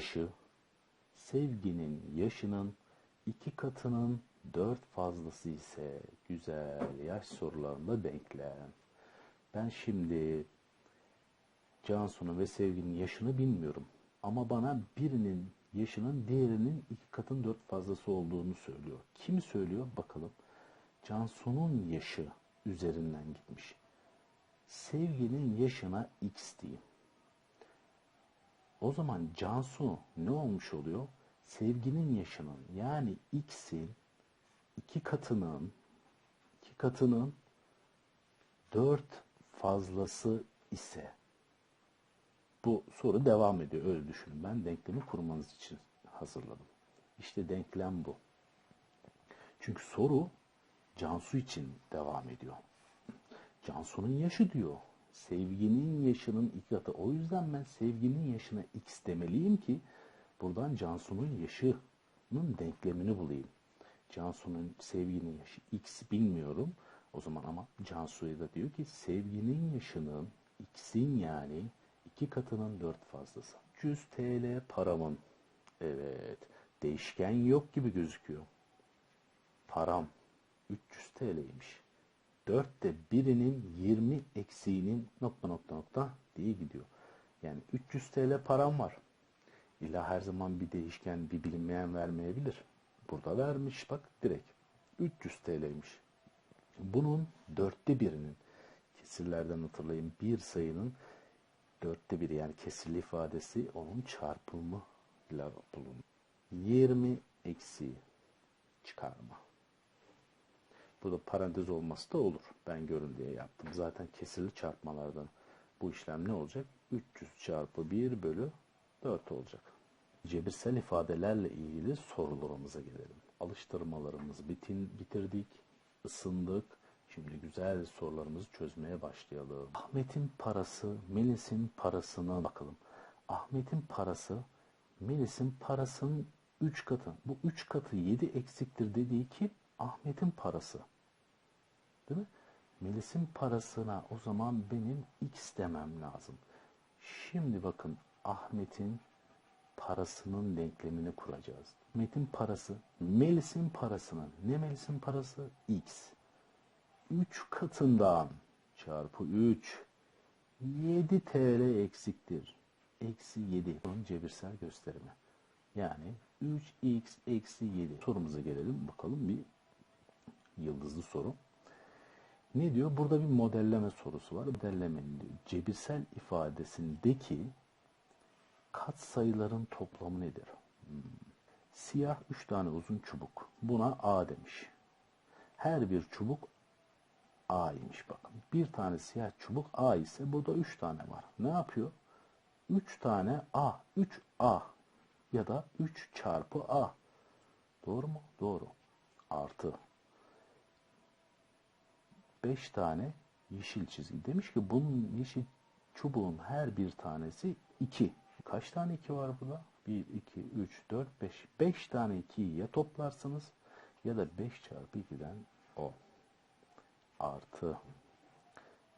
yaşı sevginin yaşının iki katının dört fazlası ise güzel yaş sorularında denklem. Ben şimdi Cansu'nun ve Sevgi'nin yaşını bilmiyorum. Ama bana birinin yaşının diğerinin iki katın dört fazlası olduğunu söylüyor. Kim söylüyor? Bakalım. Cansu'nun yaşı üzerinden gitmiş. Sevginin yaşına x diyeyim. O zaman Cansu ne olmuş oluyor? Sevginin yaşının yani x'in iki katının iki katının dört fazlası ise bu soru devam ediyor. Öyle düşünün. Ben denklemi kurmanız için hazırladım. İşte denklem bu. Çünkü soru Cansu için devam ediyor. Cansu'nun yaşı diyor. Sevginin yaşının iki katı. O yüzden ben sevginin yaşına x demeliyim ki buradan Cansu'nun yaşının denklemini bulayım. Cansu'nun sevginin yaşı x bilmiyorum. O zaman ama Cansu'ya da diyor ki sevginin yaşının x'in yani iki katının dört fazlası. 100 TL paramın. Evet. Değişken yok gibi gözüküyor. Param 300 TL'ymiş. Dörtte birinin 20 eksiğinin nokta nokta nokta diye gidiyor. Yani 300 TL param var. İlla her zaman bir değişken, bir bilinmeyen vermeyebilir. Burada vermiş bak direkt. 300 TL'ymiş. Bunun dörtte birinin kesirlerden hatırlayın bir sayının dörtte biri yani kesirli ifadesi onun çarpımı ile bulunur. 20 eksi çıkarma. Burada parantez olması da olur. Ben görün diye yaptım. Zaten kesirli çarpmalardan bu işlem ne olacak? 300 çarpı 1 bölü 4 olacak. Cebirsel ifadelerle ilgili sorularımıza gelelim. Alıştırmalarımızı bitin, bitirdik, ısındık. Şimdi güzel sorularımızı çözmeye başlayalım. Ahmet'in parası, Melis'in parasına bakalım. Ahmet'in parası, Melis'in parasının 3 katı. Bu 3 katı 7 eksiktir dediği ki Ahmet'in parası. Değil mi? Melis'in parasına o zaman benim x demem lazım. Şimdi bakın Ahmet'in parasının denklemini kuracağız. Ahmet'in parası, Melis'in parasının, ne Melis'in parası? x. 3 katından çarpı 3 7 TL eksiktir. Eksi 7. Bunun cebirsel gösterimi. Yani 3x eksi 7. Sorumuza gelelim. Bakalım bir yıldızlı soru. Ne diyor? Burada bir modelleme sorusu var. Modellemenin diyor. Cebirsel ifadesindeki kat sayıların toplamı nedir? Hmm. Siyah 3 tane uzun çubuk. Buna A demiş. Her bir çubuk A'ymış bakın. Bir tane siyah çubuk A ise burada 3 tane var. Ne yapıyor? 3 tane A. 3A ya da 3 çarpı A. Doğru mu? Doğru. Artı 5 tane yeşil çizgi. Demiş ki bunun yeşil çubuğun her bir tanesi 2. Kaç tane 2 var burada? 1, 2, 3, 4, 5. 5 tane 2'yi ya toplarsınız ya da 5 çarpı 2'den 10. Artı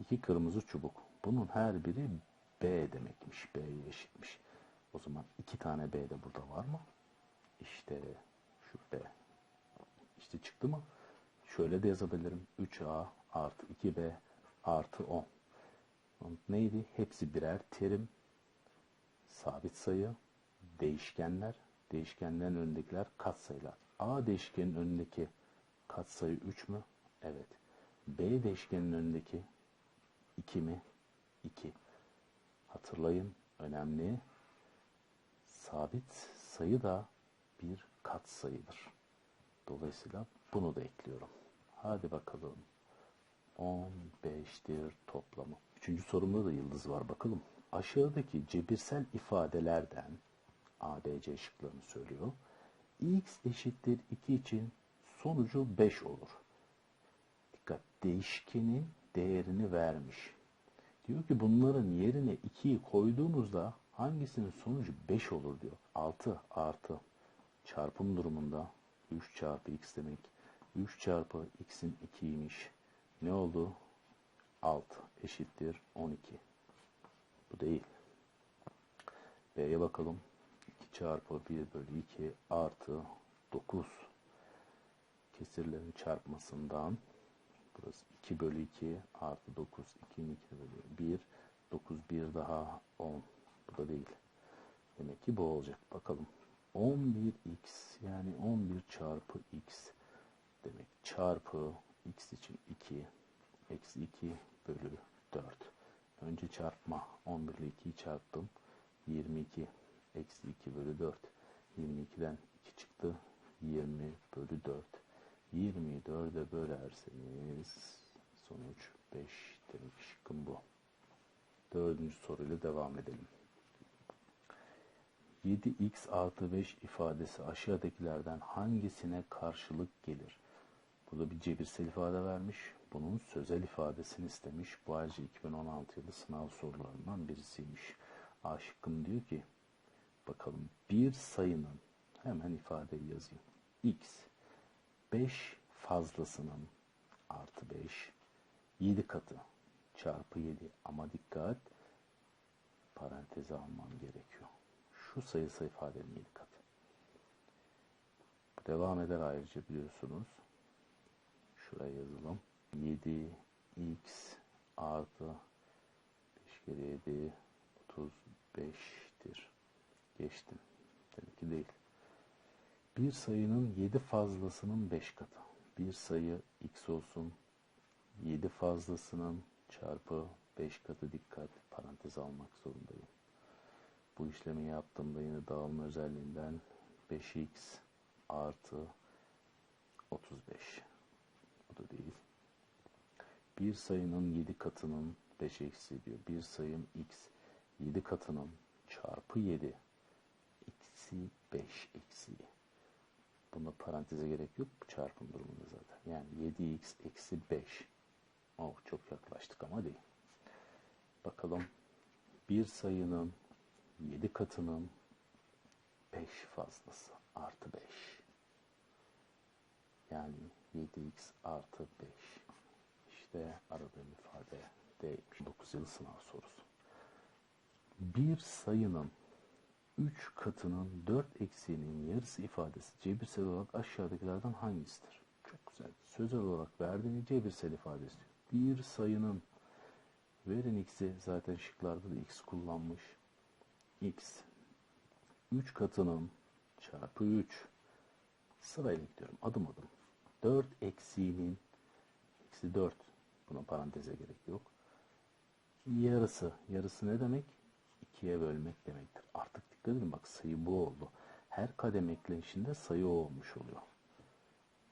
2 kırmızı çubuk. Bunun her biri B demekmiş. B'ye eşitmiş. O zaman 2 tane B de burada var mı? İşte şu B. İşte çıktı mı? Şöyle de yazabilirim. 3A artı 2B artı 10. Neydi? Hepsi birer terim. Sabit sayı, değişkenler, değişkenlerin önündekiler katsayılar. A değişkenin önündeki katsayı 3 mü? Evet. B değişkenin önündeki 2 mi? 2. Hatırlayın önemli. Sabit sayı da bir katsayıdır. Dolayısıyla bunu da ekliyorum. Hadi bakalım. 15'tir toplamı. Üçüncü sorumda da yıldız var bakalım. Aşağıdaki cebirsel ifadelerden A, B, C şıklarını söylüyor. X eşittir 2 için sonucu 5 olur. Dikkat değişkenin değerini vermiş. Diyor ki bunların yerine 2'yi koyduğunuzda hangisinin sonucu 5 olur diyor. 6 artı çarpım durumunda 3 çarpı x demek. 3 çarpı x'in 2'ymiş. Ne oldu? 6 eşittir 12. Bu değil. B'ye bakalım. 2 çarpı 1 bölü 2 artı 9 kesirlerin çarpmasından burası 2 bölü 2 artı 9 2'nin 2 bölü 1 9 1 daha 10 bu da değil demek ki bu olacak bakalım 11x yani 11 çarpı x demek çarpı x için 2 eksi 2 bölü 4 önce çarpma 11 ile 2'yi çarptım 22 eksi 2 bölü 4 22'den 2 çıktı 20 bölü 4 24'e bölerseniz sonuç 5 demek şıkkım bu. Dördüncü soruyla devam edelim. 7x artı 5 ifadesi aşağıdakilerden hangisine karşılık gelir? Burada bir cebirsel ifade vermiş. Bunun sözel ifadesini istemiş. Bu ayrıca 2016 yılı sınav sorularından birisiymiş. A diyor ki bakalım bir sayının hemen ifadeyi yazayım. x 5 fazlasının artı 5 7 katı çarpı 7 ama dikkat paranteze almam gerekiyor. Şu sayısal ifadenin 7 katı. Devam eder ayrıca biliyorsunuz. Şuraya yazalım. 7 x artı 5 kere 7 35'tir. Geçtim. Demek ki değil. Bir sayının 7 fazlasının 5 katı. Bir sayı x olsun. 7 fazlasının çarpı 5 katı dikkat parantez almak zorundayım. Bu işlemi yaptığımda yine dağılma özelliğinden 5x artı 35. Bu da değil. Bir sayının 7 katının 5 eksi diyor. Bir sayım x 7 katının çarpı 7 eksi 5 eksi. Bunda paranteze gerek yok. Bu çarpım durumunda zaten. Yani 7x eksi 5. Oh, çok yaklaştık ama değil. Bakalım. Bir sayının 7 katının 5 fazlası artı 5. Yani 7x artı 5. İşte aradığım ifade D'ymiş. 9 yıl sınav sorusu. Bir sayının 3 katının 4 eksiğinin yarısı ifadesi cebirsel olarak aşağıdakilerden hangisidir? Çok güzel. Sözel olarak verdiğini cebirsel ifadesi. Bir sayının veren x'i zaten şıklarda da x kullanmış. x 3 katının çarpı 3 sırayla gidiyorum adım adım. 4 eksiğinin eksi 4 buna paranteze gerek yok. Yarısı. Yarısı ne demek? 2'ye bölmek demektir. Artık dikkat edin bak sayı bu oldu. Her kademe eklenişinde sayı olmuş oluyor.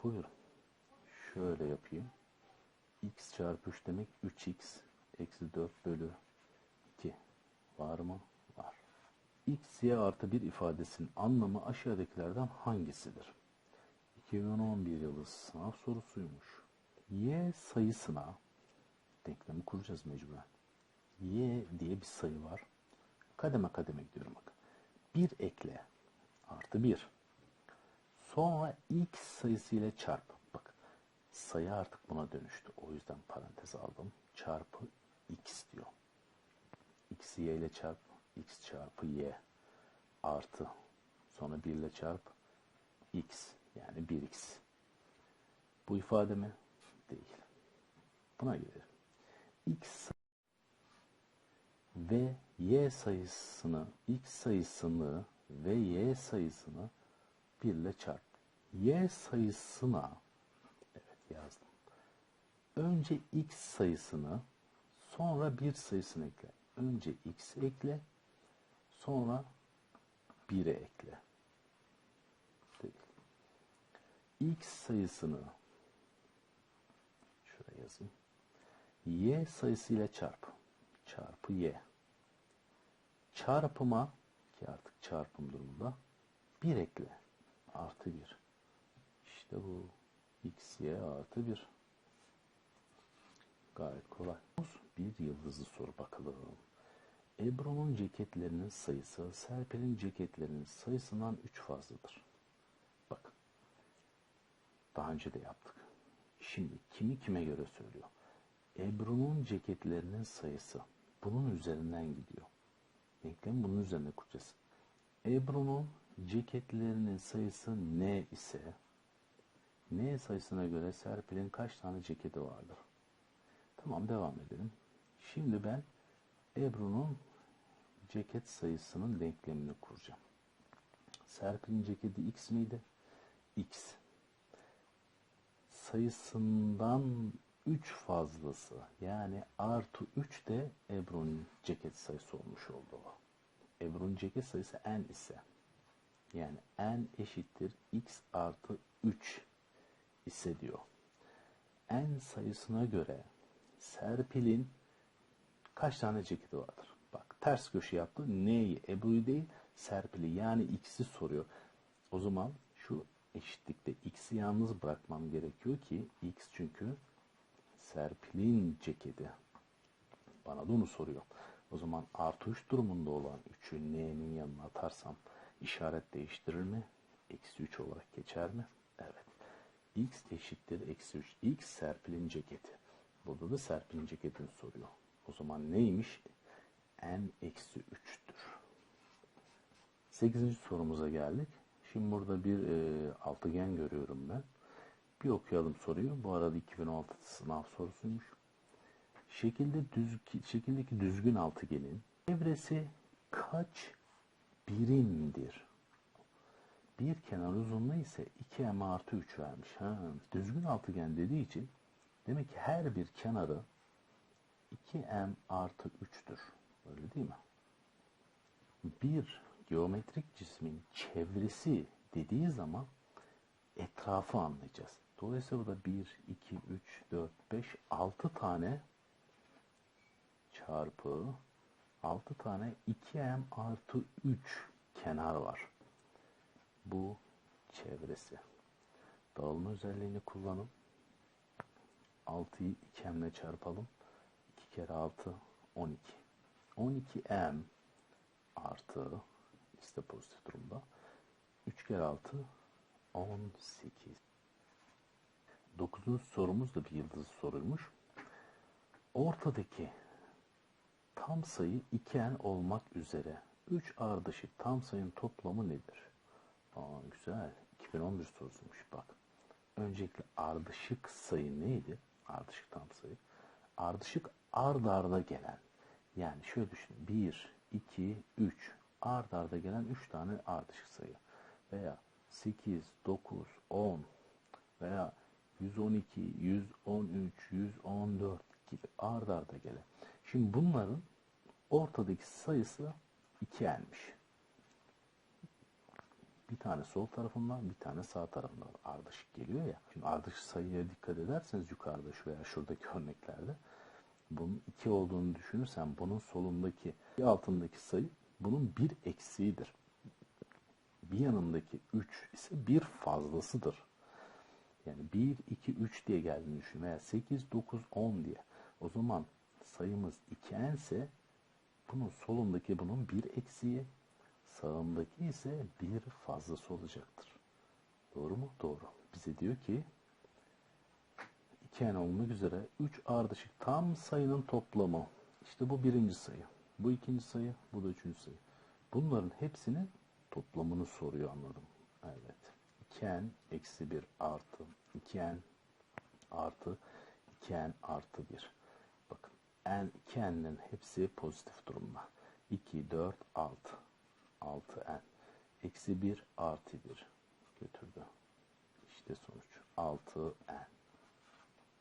Buyurun. Şöyle yapayım. x çarpı 3 demek 3x eksi 4 bölü 2. Var mı? Var. x, y artı 1 ifadesinin anlamı aşağıdakilerden hangisidir? 2011 yılı sınav sorusuymuş. y sayısına denklemi kuracağız mecburen. y diye bir sayı var. Kademe kademe gidiyorum bak. 1 ekle artı 1. Sonra x sayısı ile çarp. Bak sayı artık buna dönüştü. O yüzden parantez aldım. Çarpı x diyor. x y ile çarp. x çarpı y artı. Sonra 1 ile çarp. x yani 1x. Bu ifade mi? Değil. Buna göre x ve y sayısını, x sayısını ve y sayısını 1 ile çarp. y sayısına evet yazdım. Önce x sayısını sonra 1 sayısını ekle. Önce x ekle sonra 1'e ekle. Değil. X sayısını şuraya yazayım. y sayısıyla çarp. Çarpı y çarpıma ki artık çarpım durumunda 1 ekle. Artı 1. İşte bu x, y artı 1. Gayet kolay. Bir yıldızlı soru bakalım. Ebru'nun ceketlerinin sayısı Serpil'in ceketlerinin sayısından 3 fazladır. Daha önce de yaptık. Şimdi kimi kime göre söylüyor? Ebru'nun ceketlerinin sayısı bunun üzerinden gidiyor. Denklemi bunun üzerine kuracağız. Ebru'nun ceketlerinin sayısı n ise n sayısına göre Serpil'in kaç tane ceketi vardır? Tamam devam edelim. Şimdi ben Ebru'nun ceket sayısının denklemini kuracağım. Serpil'in ceketi x miydi? x. Sayısından 3 fazlası yani artı 3 de Ebru'nun ceket sayısı olmuş oldu. Ebru'nun ceket sayısı n ise yani n eşittir x artı 3 ise diyor. n sayısına göre Serpil'in kaç tane ceketi vardır? Bak ters köşe yaptı. Neyi? Ebru'yu değil Serpil'i yani x'i soruyor. O zaman eşitlikte x'i yalnız bırakmam gerekiyor ki x çünkü Serpil'in ceketi. Bana da onu soruyor. O zaman artı 3 durumunda olan 3'ü n'nin yanına atarsam işaret değiştirir mi? Eksi 3 olarak geçer mi? Evet. x eşittir eksi 3. x Serpil'in ceketi. Burada da Serpil'in ceketini soruyor. O zaman neymiş? n eksi 3'tür. 8. sorumuza geldik. Şimdi burada bir e, altıgen görüyorum ben. Bir okuyalım soruyu. Bu arada 2016 sınav sorusuymuş. Şekilde düz, şekildeki düzgün altıgenin çevresi kaç birimdir? Bir kenar uzunluğu ise 2m artı 3 vermiş. Ha, düzgün altıgen dediği için demek ki her bir kenarı 2m artı 3'tür. Öyle değil mi? Bir geometrik cismin çevresi dediği zaman etrafı anlayacağız. Dolayısıyla burada 1, 2, 3, 4, 5, 6 tane çarpı 6 tane 2m artı 3 kenar var. Bu çevresi. Dağılma özelliğini kullanın. 6'yı 2m ile çarpalım. 2 kere 6 12. 12m artı işte pozitif durumda. 3 kere 6 18. 9. sorumuz da bir yıldız soruymuş. Ortadaki tam sayı 2n olmak üzere 3 ardışık tam sayının toplamı nedir? Aa, güzel. 2011 sorusuymuş bak. Öncelikle ardışık sayı neydi? Ardışık tam sayı. Ardışık ard arda gelen. Yani şöyle düşün. 1, 2, 3. Ard arda gelen 3 tane ardışık sayı. Veya 8, 9, 10 veya 112, 113, 114 gibi ard arda gelen. Şimdi bunların ortadaki sayısı 2'yenmiş. Bir tane sol tarafından bir tane sağ tarafından ardışık geliyor ya. Şimdi ardışık sayıya dikkat ederseniz yukarıda şu veya şuradaki örneklerde bunun 2 olduğunu düşünürsen bunun solundaki altındaki sayı bunun bir eksiğidir. Bir yanındaki 3 ise bir fazlasıdır. Yani 1, 2, 3 diye geldiğini düşün veya 8, 9, 10 diye. O zaman sayımız 2n ise bunun solundaki bunun bir eksiği, sağındaki ise bir fazlası olacaktır. Doğru mu? Doğru. Bize diyor ki 2n olmak üzere 3 ardışık tam sayının toplamı. İşte bu birinci sayı. Bu ikinci sayı, bu da üçüncü sayı. Bunların hepsinin toplamını soruyor anladım. Evet. 2n eksi 1 artı 2n artı 2n artı 1. Bakın n 2n'lerin hepsi pozitif durumda. 2, 4, 6. 6n. Eksi 1 artı 1 götürdü. İşte sonuç. 6n.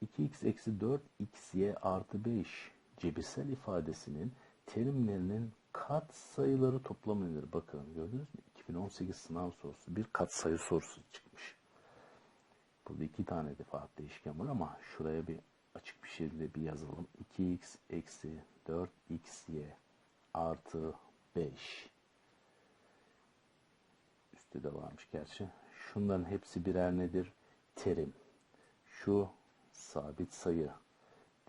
2x eksi 4 xy artı 5 cebirsel ifadesinin terimlerinin kat sayıları toplamı nedir? Bakın gördünüz mü? 2018 sınav sorusu bir kat sayı sorusu çıkmış. Burada iki tane de farklı değişken var ama şuraya bir açık bir şekilde bir yazalım. 2x eksi 4xy artı 5 üstte de varmış gerçi. Şunların hepsi birer nedir? Terim. Şu sabit sayı.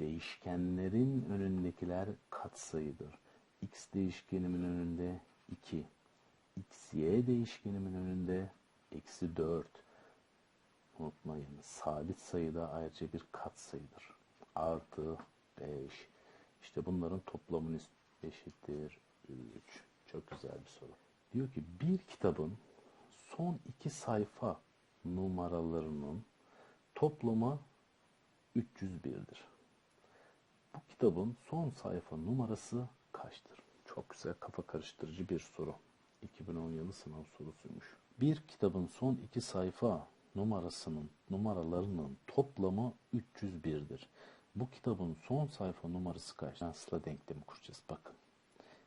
Değişkenlerin önündekiler katsayıdır. x değişkenimin önünde 2. xy değişkenimin önünde eksi 4. Unutmayın sabit sayıda ayrıca bir katsayıdır. Artı 5. İşte bunların toplamını eşittir 3. Çok güzel bir soru. Diyor ki bir kitabın son iki sayfa numaralarının toplamı 301'dir. Bu kitabın son sayfa numarası kaçtır? Çok güzel kafa karıştırıcı bir soru. 2010 yılı sınav sorusuymuş. Bir kitabın son iki sayfa numarasının numaralarının toplamı 301'dir. Bu kitabın son sayfa numarası kaç? Nasıl denklemi kuracağız bakın.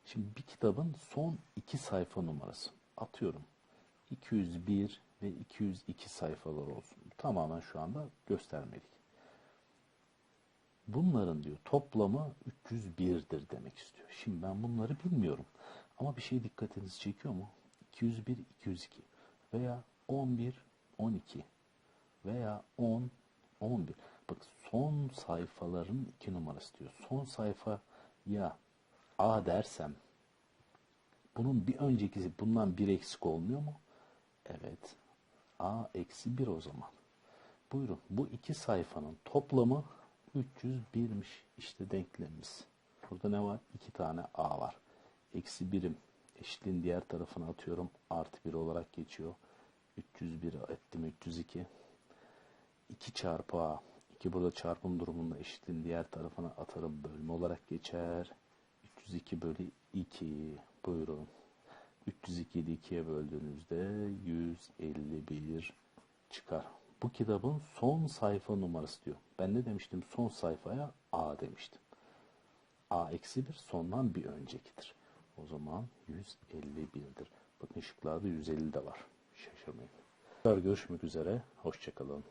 Şimdi bir kitabın son iki sayfa numarası. Atıyorum. 201 ve 202 sayfalar olsun. Tamamen şu anda göstermelik. Bunların diyor toplamı 301'dir demek istiyor. Şimdi ben bunları bilmiyorum. Ama bir şey dikkatinizi çekiyor mu? 201, 202 veya 11, 12 veya 10, 11. Bak son sayfaların iki numarası diyor. Son sayfa ya A dersem bunun bir öncekisi bundan bir eksik olmuyor mu? Evet. A eksi 1 o zaman. Buyurun. Bu iki sayfanın toplamı 301'miş. İşte denklemimiz. Burada ne var? İki tane A var. Eksi birim. Eşitliğin diğer tarafına atıyorum. Artı 1 olarak geçiyor. 301 ettim 302. 2 çarpı A. 2 burada çarpım durumunda eşitliğin diğer tarafına atarım. Bölme olarak geçer. 302 bölü 2. Buyurun. 302'yi 2'ye böldüğünüzde 151 çıkar. Bu kitabın son sayfa numarası diyor. Ben ne demiştim? Son sayfaya A demiştim. A eksi 1 sondan bir öncekidir. O zaman 151'dir. Bakın şıklarda 150 de var. Şaşırmayın. Görüşmek üzere. Hoşçakalın.